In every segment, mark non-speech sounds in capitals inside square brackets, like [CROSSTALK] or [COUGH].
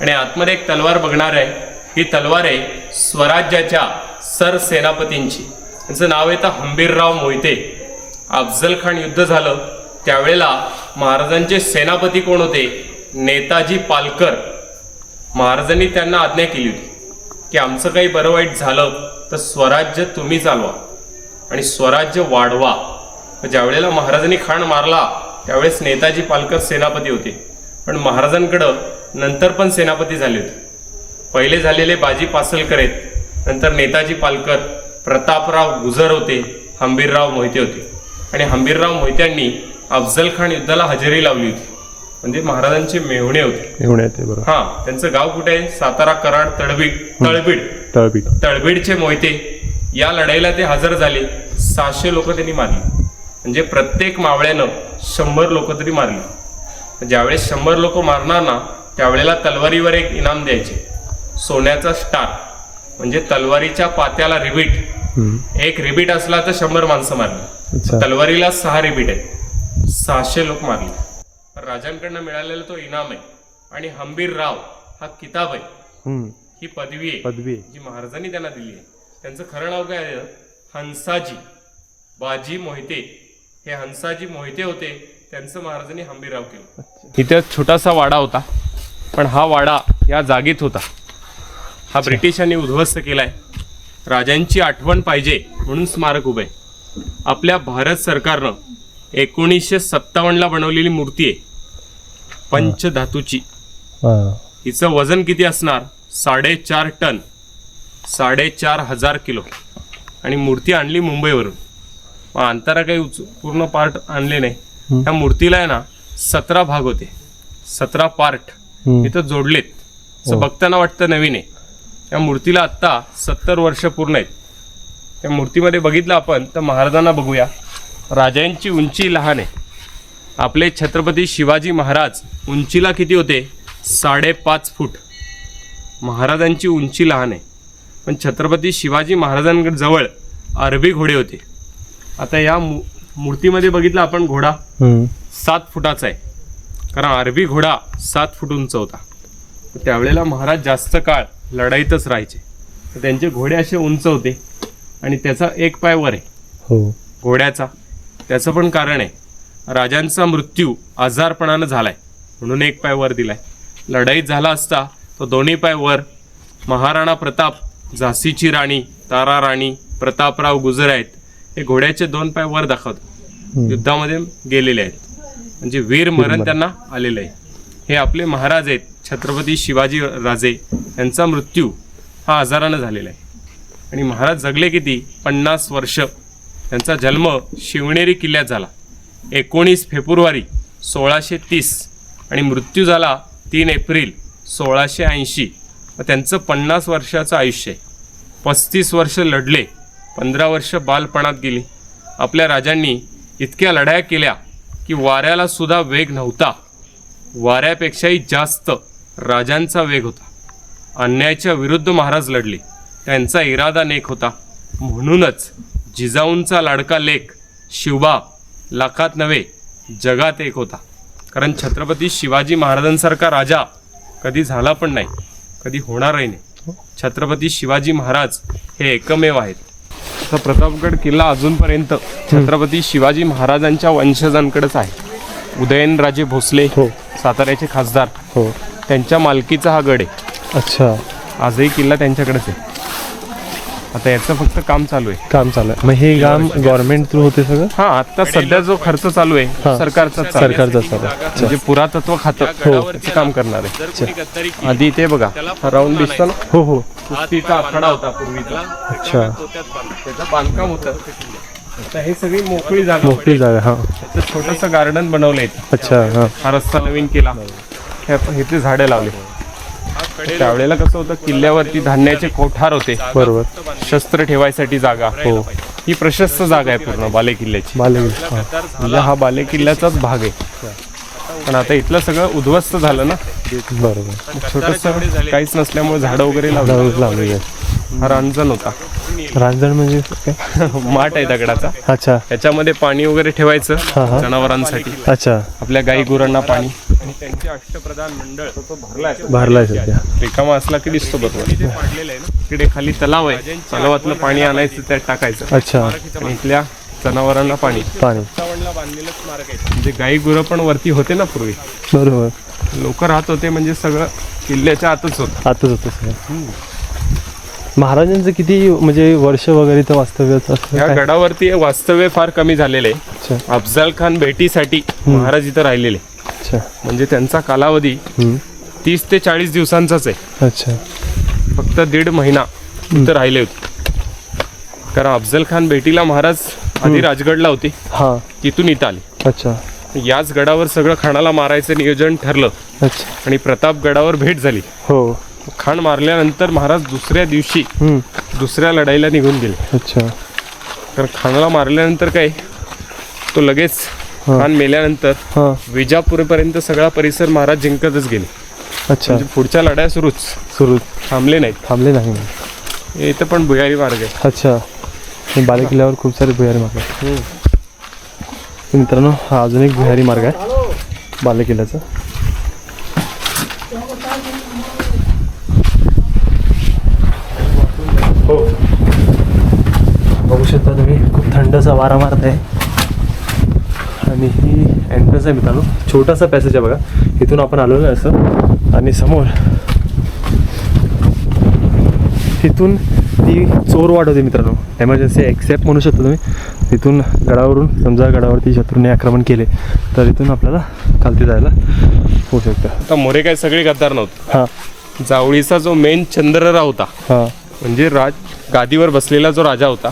आणि आतमध्ये एक तलवार बघणार आहे. ही तलवार आहे स्वराज्याच्या सरसेनापतींची. त्यांचं नाव येतं हंबीरराव मोहिते. अफजल खान युद्ध झालं. त्यावेळेला महाराजांचे सेनापती कोण होते? नेताजी पालकर. महाराजांनी त्यांना आज्ञा केली होती की आमचं काही बरं वाईट झालं तर स्वराज्य तुम्ही चालवा आणि स्वराज्य वाढवा. ज्यावेळेला महाराजांनी खाण मारला त्यावेळेस नेताजी पालकर सेनापती होते. पण महाराजांकडं नंतर पण सेनापती झाले होते पहिले झालेले बाजी पासलकर आहेत नंतर नेताजी पालकर प्रतापराव गुजर होते हंबीरराव मोहिते होते. आणि हंबीरराव मोहित्यांनी अफजल खान युद्धाला हजेरी लावली होती. म्हणजे महाराजांचे मेहुणे होते. हा त्यांचं गाव कुठे आहे? सातारा कराड तळबीड तळबीड. तळपीठ तळबीडचे मोहिते. या लढाईला ते हजर झाले. सहाशे लोक त्यांनी मारली. म्हणजे प्रत्येक मावळ्यानं शंभर लोक तरी मारली. ज्यावेळेस शंभर लोक मारणार ना त्यावेळेला तलवारीवर एक इनाम द्यायचे. सोन्याचा स्टार म्हणजे तलवारीच्या पात्याला रिबीट. एक रिबीट असला तर शंभर माणसं मारली. तलवारीला सहा रिबीट आहेत. सहाशे लोक मारले. राजांकडनं मिळालेला तो इनाम आहे. आणि हंबीर राव हा किताब आहे. ही पदवी आहे. पदवी आहे. जी महाराजांनी त्यांना दिली आहे. त्यांचं खरं नाव काय आहे? हंसाजी. बाजी मोहिते. हे हंसाजी मोहिते होते. त्यांचं महाराजांनी हंबीरराव केलं. इथे छोटासा वाडा होता. पण हा वाडा या जागेत होता. हा ब्रिटिशांनी उद्ध्वस्त केलाय. राजांची आठवण पाहिजे म्हणून स्मारक उभे आपल्या भारत सरकारनं एकोणीसशे सत्तावन्नला बनवलेली मूर्ती आहे. पंचधातूची. हिचं वजन किती असणार? साडेचार टन. साडेचार हजार किलो. आणि मूर्ती आणली मुंबईवरून. मग अंतारा काही उच पूर्ण पार्ट आणले नाही. त्या मूर्तीला आहे ना सतरा भाग होते. सतरा पार्ट. इथं जोडलेत. असं हो. बघताना वाटतं नवीन आहे. त्या मूर्तीला आत्ता सत्तर वर्ष पूर्ण आहेत. त्या मूर्तीमध्ये बघितलं आपण तर महाराजांना बघूया. राजांची उंची लहान आहे. आपले छत्रपती शिवाजी महाराज उंचीला किती होते? साडेपाच फूट. महाराजांची उंची लहान आहे. पण छत्रपती शिवाजी महाराजांकडे जवळ अरबी घोडे होते. आता या मूर्तीमध्ये बघितलं आपण घोडा. सात फुटाचा आहे. कारण अरबी घोडा सात फूट उंच होता. त्यावेळेला महाराज जास्त काळ लढाईतच राहायचे. तर त्यांचे घोडे असे उंच होते आणि त्याचा एक पाय वर आहे. हो. घोड्याचा. त्याचं पण कारण आहे राजांचा मृत्यू आजारपणानं झालाय म्हणून एक पाय वर दिलाय. लढाईत झाला असता तो दोन्ही पाय वर महाराणा प्रताप झाशीची राणी तारा राणी प्रतापराव गुजर आहेत हे घोड्याचे दोन पाय वर दाखवतात युद्धामध्ये गेलेले आहेत. म्हणजे वीर मरण त्यांना आलेलं आहे. हे आपले महाराज आहेत छत्रपती शिवाजी राजे. यांचा मृत्यू हा आजारानं झालेला आहे. आणि महाराज जगले किती? पन्नास वर्ष. त्यांचा जन्म शिवनेरी किल्ल्यात झाला. एकोणीस फेब्रुवारी सोळाशे तीस. आणि मृत्यू झाला तीन एप्रिल सोळाशे ऐंशी. व त्यांचं पन्नास वर्षाचं आयुष्य आहे. पस्तीस वर्ष लढले पंधरा वर्ष बालपणात गेली. आपल्या राजांनी इतक्या लढाया केल्या की वाऱ्याला सुद्धा वेग नव्हता. वाऱ्यापेक्षाही जास्त राजांचा वेग होता. अन्यायाच्या विरुद्ध महाराज लढले. त्यांचा इरादा नेक होता. म्हणूनच जिजाऊंचा लाडका लेख शिवबा लाखात नव्हे जगात एक होता. कारण छत्रपती शिवाजी महाराजांसारखा राजा कधी झाला पण नाही कधी होणारही नाही. छत्रपती शिवाजी महाराज हे एकमेव आहेत. तर प्रतापगड किल्ला अजूनपर्यंत छत्रपती शिवाजी महाराजांच्या वंशजांकडेच आहे. उदयनराजे भोसले हो. साताऱ्याचे खासदार. हो. त्यांच्या मालकीचा हा गड आहे. अच्छा. आजही किल्ला त्यांच्याकडेच आहे. आता याचं फक्त काम चालू आहे. काम चालू आहे. मग हे काम गव्हर्नमेंट थ्रू होते सगळं? हा आता सध्या जो खर्च चालू आहे हा. सरकारचा सरकारचं चालू आहे. म्हणजे पुरातत्व खातं त्याचं काम करणार आहे. आधी इथे बघा हा राऊंड दिसतो ना? हो हो. कुस्तीचा आखाडा होता पूर्वीचा अच्छा. त्याचं बांधकाम होतं. आता हे सगळी मोकळी जागा मोकळी जागा हा. त्याचं छोटंसं गार्डन बनवलंय. अच्छा हा. हा रस्ता नवीन केला. हे इथे झाडे लावले. त्यावेळेला कसं होतं किल्ल्यावरती धान्याचे कोठार होते. बरोबर. शस्त्र ठेवायसाठी जागा. हो. ही प्रशस्त जागा आहे पूर्ण बाले किल्ल्याची बालेगिरी हा. म्हणजे हा बाले किल्ल्याचाच भाग आहे. पण आता इथलं सगळं उद्ध्वस्त झालं ना? बरोबर. छोटस काहीच नसल्यामुळे झाडं वगैरे लावलं. आहे हा रांजण होता. रांजण म्हणजे काय? [LAUGHS] माठ आहे दगडाचा. अच्छा. त्याच्यामध्ये पाणी वगैरे ठेवायचं हा, हा. जनावरांसाठी. अच्छा. आपल्या गाई गुरांना पाणी. त्यांचे अष्टप्रधान मंडळ. तो भरलाय भरलाय सध्या. रिकामा असला की दिसतो बरोबर. इकडे खाली तलाव आहे. तलावातलं पाणी आणायचं त्यात टाकायचं. अच्छा. आणि इथल्या जनावरांना पाणी. पाणी. बांधलेलं स्मारक आहे. म्हणजे गाई गुरं पण वरती होते ना पूर्वी. बरोबर. लोक राहत होते म्हणजे सगळं किल्ल्याच्या आतच होतं. आताच होतं सगळं. महाराजांचं किती म्हणजे वर्ष वगैरे तर वास्तव्याचं ह्या काय? गडावरती वास्तव्य फार कमी झालेले आहे. अच्छा. अफजल खान भेटीसाठी महाराज इथं राहिलेले अच्छा. म्हणजे त्यांचा कालावधी हम्म. तीस ते चाळीस दिवसांचाच आहे. अच्छा. फक्त दीड महिना इथं राहिले होते. कारण अफजल खान भेटीला महाराज आधी राजगडला होते. हां. तिथून इथं आले. अच्छा. याच गडावर सगळं खानाला मारायचं नियोजन ठरलं. अच्छा. आणि प्रतापगडावर भेट झाली. हो. खान मारल्यानंतर महाराज दुसऱ्या दिवशी. दुसऱ्या लढाईला निघून गेले. अच्छा. कारण खानाला मारल्यानंतर काय तो लगेच खान मेल्यानंतर विजापूरपर्यंत सगळा परिसर महाराज जिंकतच गेले. अच्छा. म्हणजे पुढच्या लढाया सुरूच. सुरू थांबले नाहीत. थांबले नाही. इथं पण भुयारी मार्ग आहे. अच्छा. बाले किल्ल्यावर खूप सारे भुयारी मार्ग आहेत. तर मित्रांनो हा अजून एक भुयारी मार्ग आहे. बाले किल्ल्याचा शकता तुम्ही खूप थंडसा वारा मारत आहे आणि ही एंट्रन्स आहे मित्रांनो. छोटासा पॅसेज आहे बघा. इथून आपण आलेलो आहे असं. आणि समोर तिथून ती चोर वाट होती मित्रांनो. एमर्जन्सी एक्सेप्ट म्हणू शकता तुम्ही. तिथून गडावरून समजा गडावरती शत्रूने आक्रमण केले तर इथून आपल्याला खालती जायला होऊ शकतं. आता मोरे काय सगळे गद्दार नव्हते. हां. जावळीचा जो मेन चंद्रराव होता हां. म्हणजे राज गादीवर बसलेला जो राजा होता.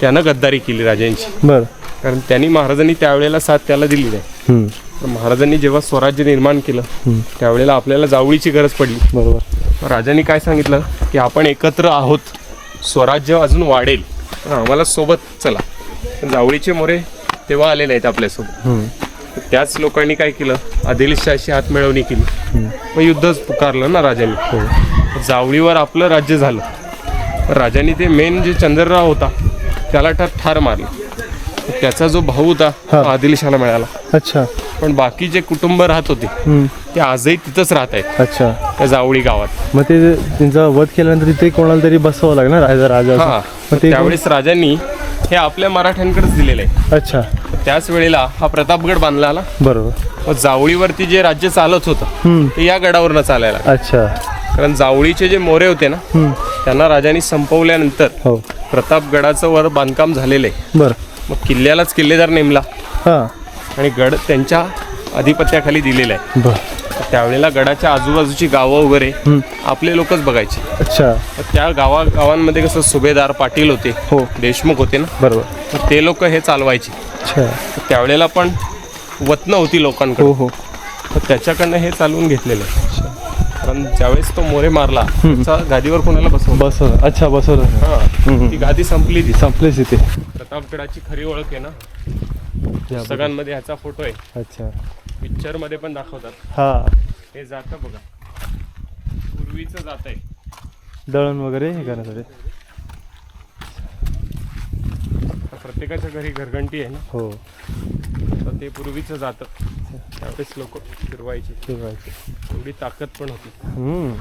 त्यानं गद्दारी केली राजांची. बरं. कारण त्यांनी महाराजांनी त्यावेळेला साथ त्याला दिली नाही. हम्म. तर महाराजांनी जेव्हा स्वराज्य निर्माण केलं. त्यावेळेला आपल्याला जावळीची गरज पडली. बरोबर. राजांनी काय सांगितलं? की आपण एकत्र आहोत. स्वराज्य अजून वाढेल. पण आम्हाला सोबत चला. जावळीचे मोरे तेव्हा आले नाहीत आपल्यासोबत. त्याच लोकांनी काय केलं? आदिलशाही हात मिळवणी केली. मग युद्धच पुकारलं ना राजांनी. जावळीवर आपलं राज्य झालं. राजांनी ते मेन जे चंद्रराव होता त्याला ठार ठार मारलं. त्याचा जो भाऊ होता. आदिलशाला मिळाला. अच्छा. पण बाकी जे कुटुंब राहत होते. ते आजही तिथंच राहत आहेत. अच्छा. त्या जावळी गावात. मग ते त्यांचा वध केल्यानंतर तिथे कोणाला तरी बसवावं लागणार राजा राजा त्यावेळेस राजांनी हे आपल्या मराठ्यांकडेच दिलेलं आहे. अच्छा. त्याच वेळेला हा प्रतापगड बांधला आला बरोबर जावळीवरती जे राज्य चालत होतं. ते या गडावरनं चालायला. अच्छा. कारण जावळीचे जे मोरे होते ना. त्यांना राजांनी संपवल्यानंतर हो. प्रतापगडाचं वर बांधकाम झालेलं आहे. बरं. मग किल्ल्यालाच किल्लेदार नेमला. हां. आणि गड त्यांच्या अधिपत्याखाली दिलेला आहे. बरं. त्यावेळेला गडाच्या आजूबाजूची गावं वगैरे. आपले लोकच बघायचे. अच्छा. त्या गावा गावांमध्ये कसं सुभेदार पाटील होते हो. देशमुख होते ना? बरोबर. तर ते लोक हे चालवायचे. अच्छा. त्यावेळेला पण वतनं होती लोकांकडे हो हो. तर त्याच्याकडनं हे चालवून घेतलेलं आहे. कारण ज्यावेळेस तो मोरे मारला त्याचा गादीवर कोणाला बसवलं? बसवलं. अच्छा बसवलं. हा ती गादी संपली ती संपलेच इथे प्रतापगडाची खरी ओळख आहे ना? पुस्तकांमध्ये ह्याचा फोटो आहे. अच्छा. पिक्चरमध्ये पण दाखवतात. हा. हे जातं बघा. पूर्वीचं जात आहे दळण वगैरे हे करण्यासाठी प्रत्येकाच्या घरी घरघंटी आहे ना? हो. तर ते पूर्वीचं जातं. त्यावेळेस लोक फिरवायचे. ठेवायचे एवढी ताकद पण होती. हम्म.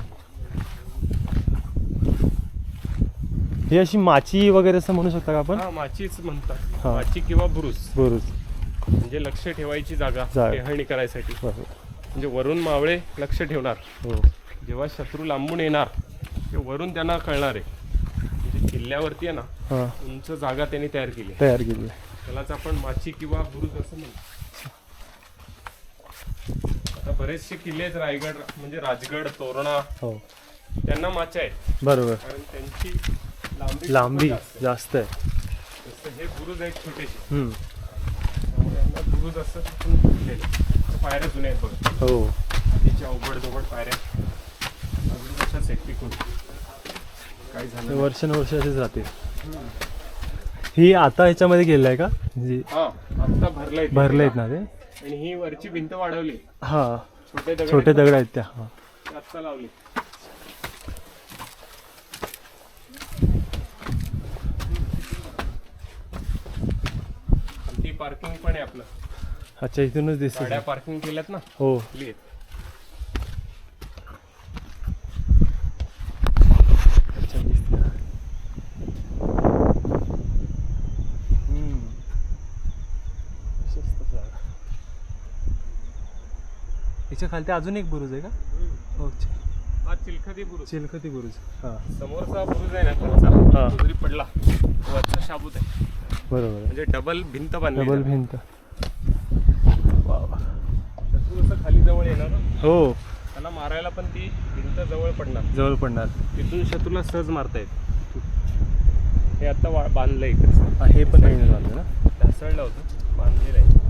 ही अशी माची वगैरे असं म्हणू शकता का आपण? हा माचीच म्हणतात. हा. माची किंवा बुरुज. बरोबर म्हणजे लक्ष ठेवायची जागा जागा. टेहळणी करायसाठी. बरोबर. म्हणजे वरून मावळे लक्ष ठेवणार. हो. जेव्हा शत्रू लांबून येणार ते वरून त्यांना कळणार आहे. म्हणजे किल्ल्यावरती आहे ना हां. उंच जागा त्यांनी तयार केली. तयार केली त्यालाच आपण माची किंवा बुरुज असं म्हणतो. बरेचसे किल्ले आहेत रायगड म्हणजे राजगड तोरणा हो. त्यांना माच्या आहेत. बरोबर. कारण त्यांची लांबी लांबी जास्त जास्त आहे. हे बुरुज आहेत छोटेसे. हम्म. त्यामुळे यांना बुरुज असं तिथून फुटलेले. त्या पायऱ्या जुन्या आहेत बघा. हो. तिच्या अवघड जवळ पायऱ्या अजून तशाच आहेत टिकून काय झालं नाही. वर्षानुवर्ष असेच राहते ही आता ह्याच्यामध्ये गेलेलं आहे का? जी हा आता भरलंय ते. भरले आहेत ना ते? आणि ही वरची भिंत वाढवली. हा. छोटे दगड छोटे दगड आहेत त्या हा. ते आत्ता लावली पार्किंग पण आहे आपलं. अच्छा इथूनच दिसते गाड्या पार्किंग केल्यात ना? हो. आहेत. याच्या खालती अजून एक बुरुज आहे का? हो हा चिलखती बुरुज. चिलखती बुरुज. हां. समोरचा बुरुज आहे ना खालचा हा. तो जरी पडला वरचा शाबूत आहे. बरोबर. म्हणजे डबल भिंत बांधली डबल भिंत. शत्रू असं खाली जवळ येणार. ना हो. त्यांना मारायला पण ती भिंत जवळ पडणार. जवळ पडणार. तिथून शत्रूला सहज मारता येत. हे आता वा- बांधलंय इकडचं हा, हे पण नवीन झालं ना? ढासळलं होतं. बांधलेलं आहे.